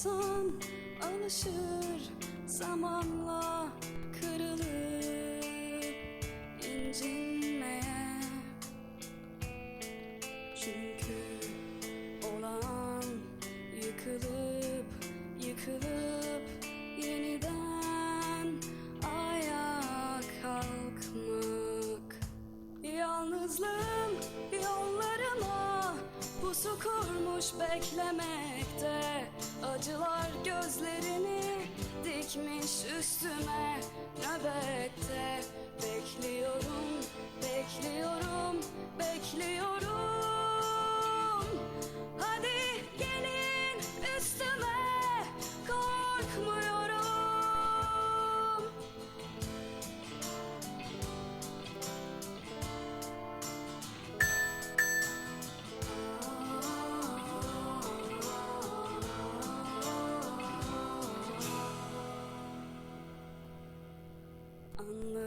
insan alışır zamanla kurmuş beklemekte. Acılar gözlerini dikmiş üstüme nöbette. Bekliyorum, bekliyorum, bekliyorum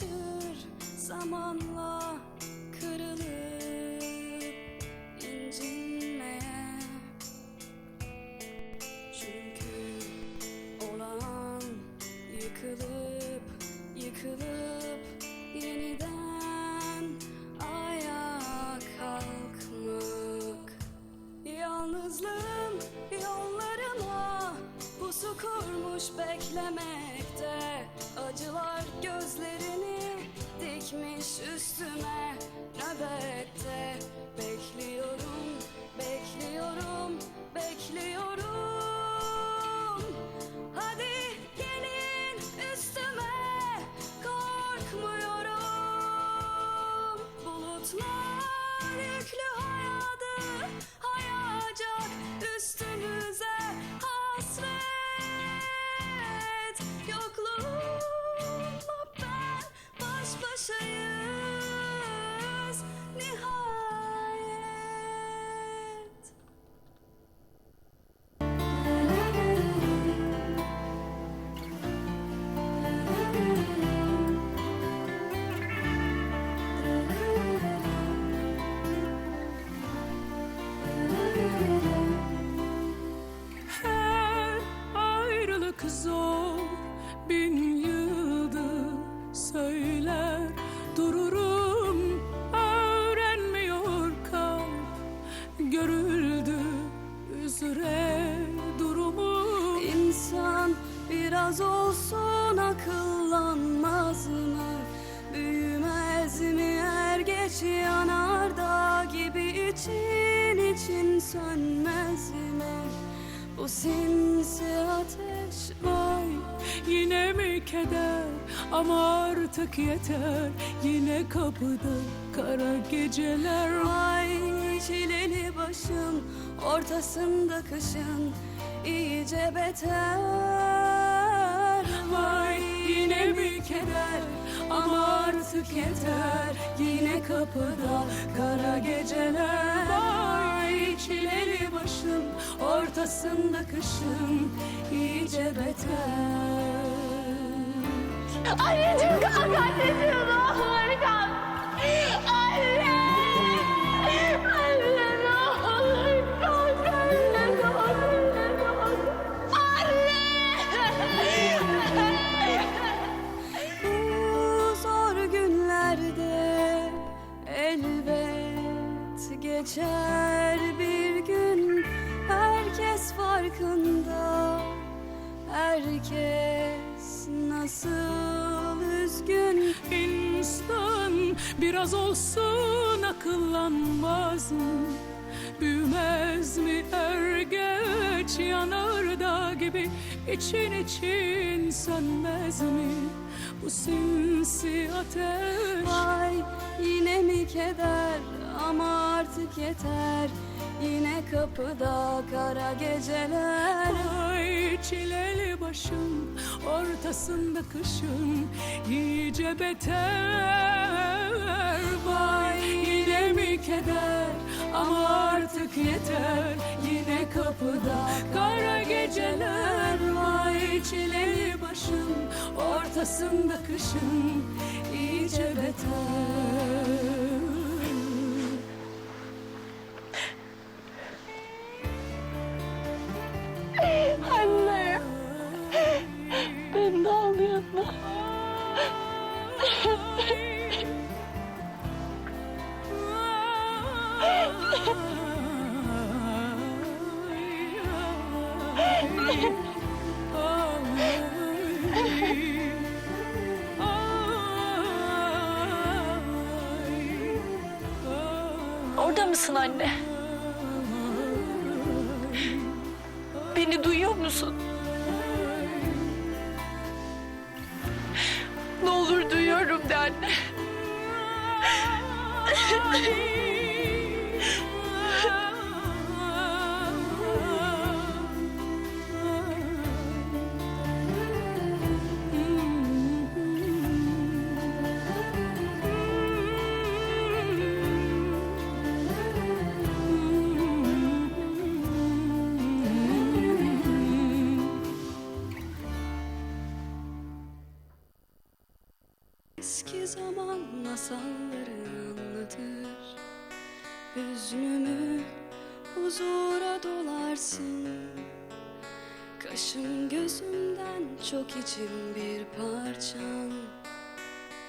alışır zamanla kırılıp görüldü üzere durumu İnsan biraz olsun akıllanmaz mı? Büyümez mi er geç yanardağ gibi için için sönmez mi? Bu sinsi ateş Vay yine mi keder ama artık yeter yine kapıda kara geceler Ay çileli başım ortasında kışın iyice beter Vay yine mi keder ama artık yeter Yine kapıda kara geceler Vay çileli başım ortasında kışım iyice beter Anneciğim kalk anneciğim ne olur kalk. Geçer bir gün herkes farkında Herkes nasıl üzgün İnsan biraz olsun akıllanmaz mı? Büyümez mi er geç yanardağ gibi için için sönmez mi? Bu sinsi ateş Vay yine mi keder ama artık yeter. Yine kapıda kara geceler. Ay çileli başım ortasında kışın iyice beter. Vay yine mi keder? Ama artık yeter. Yine kapıda kara geceler. Vay çileli başım ortasında kışın iyice beter mısın anne? Beni duyuyor musun? Ne olur duyuyorum de anne. Hüznümü huzura dolarsın. Kaşım gözümden çok içim bir parçan.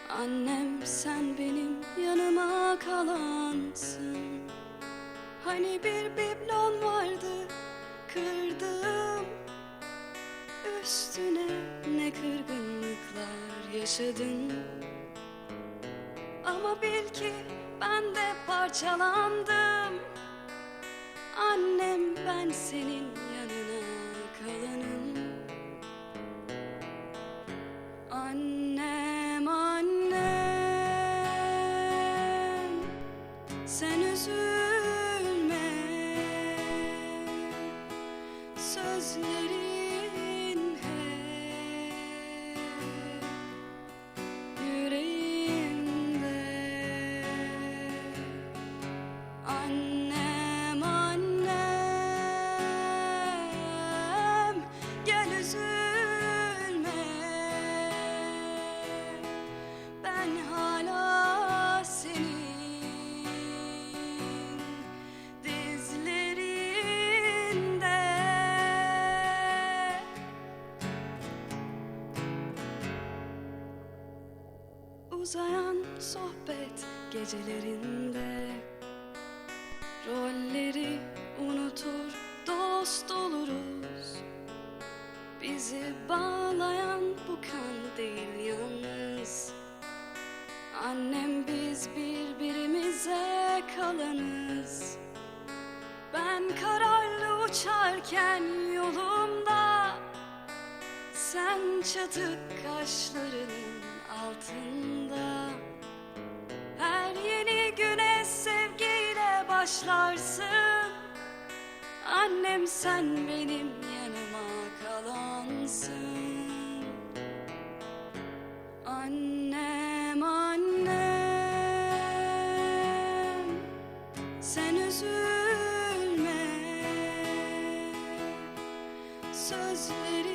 Annem sen benim yanıma kalansın. Hani bir biblon vardı kırdım Üstüne ne kırgınlıklar yaşadın. Ama bil ki ben de parçalandım. Annem ben senin Rolleri unutur dost oluruz. Bizi bağlayan bu kan değil yalnız Annem biz birbirimize kalanız. Ben kararlı uçarken yolumda Sen çatık kaşlarının altında başlarsın Annem sen benim yanıma kalansın. Annem annem Sen üzülme. Sözleri